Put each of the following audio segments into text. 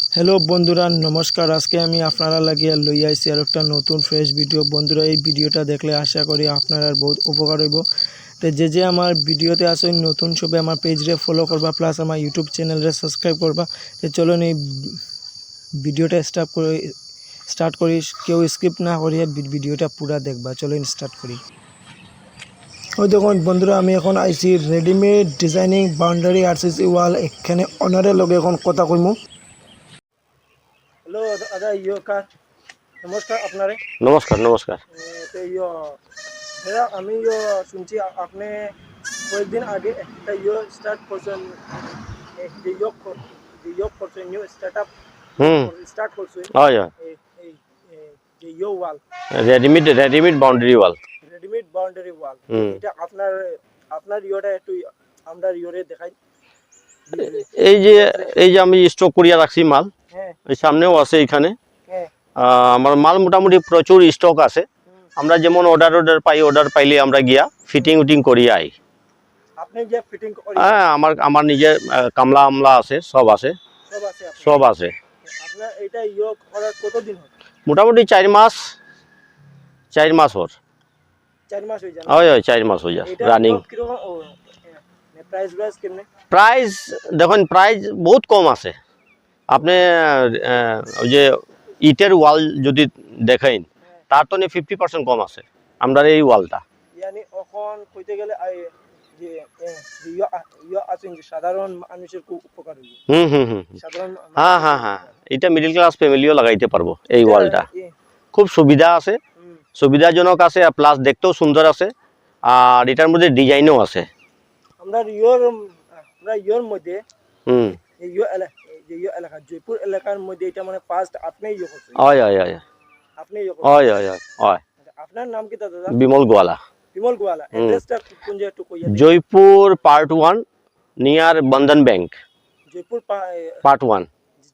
Hello বন্ধুরা, নমস্কার। আজকে আমি আপনারা লাগিয়ে লই আইছি আর একটা নতুন ফ্রেশ ভিডিও বন্ধুরা, এই ভিডিওটা দেখলে আশা করি আপনারা বহুত উপকার হইব। তো যে যে আমার ভিডিওতে আসেন নতুন সবে আমার পেজরে ফলো করবা প্লাস আমার ইউটিউব চ্যানেলরে সাবস্ক্রাইব করবা। তো চলুন এই ভিডিওটা স্টার্ট করে স্টার্ট করি। কেউ স্কিপ না করিয়ে ভিডিওটা পুরা দেখবা। চলুন স্টার্ট করি। ওই দেখুন বন্ধুরা, আমি এখন আইছি readymade designing boundary RCC wall এখানে অনারের লগে এখন কথা কইমু। হ্যালো দাদা ইয়ে কার নমস্কার আপনারে নমস্কার নমস্কার এ, তো ইয়ে দাদা আমি ইয়ে শুনছি আ- আপনি কয়েকদিন আগে একটা ইয়ে স্টার্ট করছেন এ, যে ইয়ে কর- যে ইয়ে করছেন নিউ স্টার্ট আপ হুম স্টার্ট করছেন হয় হয় এই এই এ, যে ইয়ে wall readymade readymade boundary wall readymade boundary wall হুম। এটা আপনার আপনার ইয়েটা একটু আমরা ইয়ে দেখাই এই যে এই যে আমি স্টক করিয়া রাখছি মাল এই সামনেও আছে এখানে আমার মাল মোটামুটি প্রচুর স্টক আছে। আমরা যেমন অর্ডার অর্ডার পাই অর্ডার পাইলে আমরা গিয়া ফিটিং উটিং করি আই। হ্যাঁ আমার আমার নিজের কামলা আমলা আছে সব আছে। সব আছে মোটামুটি চার মাস চার মাস ওর। হয়ে হয় চার মাস হয়ে যায় রানিং প্রাইস দেখুন প্রাইস বহুত কম আছে। আপনি ওই যে ইটের ওয়াল যদি দেখেন তার তো নিয়ে ফিফটি পার্সেন্ট কম আছে আমরা এই ওয়ালটা। সাধারণ মানুষের খুব উপকার হুম হুম হুম হুম। হ্যাঁ হ্যাঁ হ্যাঁ। এটা মিডিল ক্লাস ফ্যামিলিও লাগাইতে পারব এই ওয়ালটা। খুব সুবিধা আছে সুবিধাজনক আছে আর প্লাস দেখতেও সুন্দর আছে আর এটার মধ্যে ডিজাইনও আছে। আমরা ইয়োর আমরা ইয়োর মধ্যে হুম। যে ইয়ে এলাকা জয়পুর এলাকার মধ্যে এটা মানে ফার্স্ট আপনি ইয়ে করছেন। হয় হয় হয়। আপনি ইয়ে করছেন। হয় হয় হয় হয়। আপনার নাম কি দাদা? বিমল গোয়ালা। বিমল গোয়ালা। অ্যাড্রেসটা কোন জায়গা একটু Jaipur part one near Bandhan bank Jaipur part one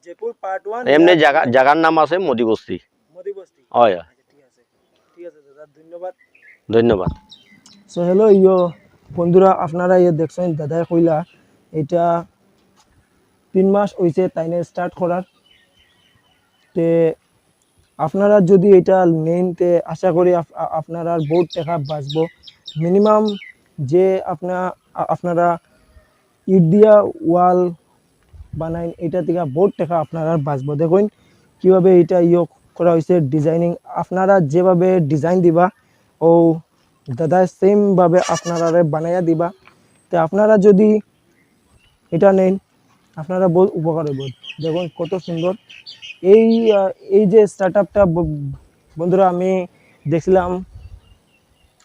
Jaipur part one এমনি জায়গা জায়গার নাম আছে মোদি বস্তি। মোদি বস্তি। হয় হয়। আচ্ছা ঠিক আছে। ঠিক আছে দাদা ধন্যবাদ। ধন্যবাদ। So hello yo. বন্ধুরা আপনারা ইয়ে দেখছেন দাদাই কইলা এটা তিন মাস হয়েছে তাইনে স্টার্ট করার। তে আপনারা যদি এটা নেন তে আশা করি আপনারা বহুত টাকা বাঁচবো। মিনিমাম যে আপনা আপনারা ইট দিয়া ওয়াল বানাইন এটা থেকে বহুত টাকা আপনারা বাঁচব। দেখুন কীভাবে এটা ইয়ে করা হয়েছে ডিজাইনিং আপনারা যেভাবে ডিজাইন দিবা, ও দাদা সেমভাবে আপনারা বানাইয়া দিবা। তো আপনারা যদি এটা নেন আপনারা বহুত উপকার হইব। দেখুন কত সুন্দর। এই এই যে স্টার্ট আপটা বন্ধুরা আমি দেখছিলাম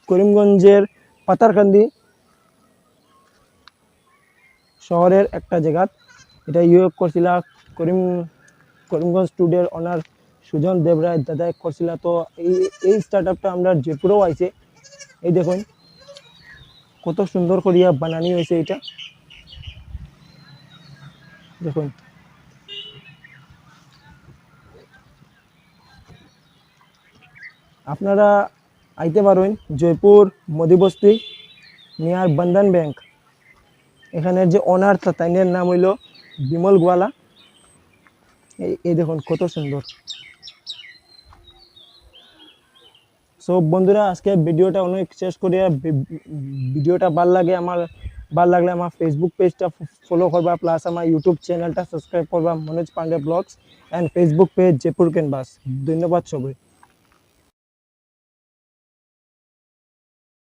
করিমগঞ্জের পাতারকান্দি শহরের একটা জায়গা। এটা ইউএফ করছিল করিম, করিমগঞ্জ স্টুডিওর অনার সুজন দেবরায় দাদা করছিল। তো এই এই স্টার্ট আপটা আমরা জয়পুরেও আইছে। এই দেখুন, কত সুন্দর করিয়া বানানি হয়েছে এটা। দেখুন। আপনারা আইতে পারেন জয়পুর মদিবস্তি নিয়ার বন্ধন ব্যাংক। এখানের যে ওনার তাইনের নাম হইল বিমল গোয়ালা। এই এই দেখুন কত সুন্দর। সো বন্ধুরা, আজকে ভিডিওটা অনেক শেষ করিয়া, ভিডিওটা ভালো লাগে, আমার ভালো লাগলে আমার ফেসবুক পেজটা ফলো করবা প্লাস আমার ইউটিউব চ্যানেলটা সাবস্ক্রাইব করবা, Manoj Pandey blogs and Facebook page Jaipur canvas. ধন্যবাদ সবাই।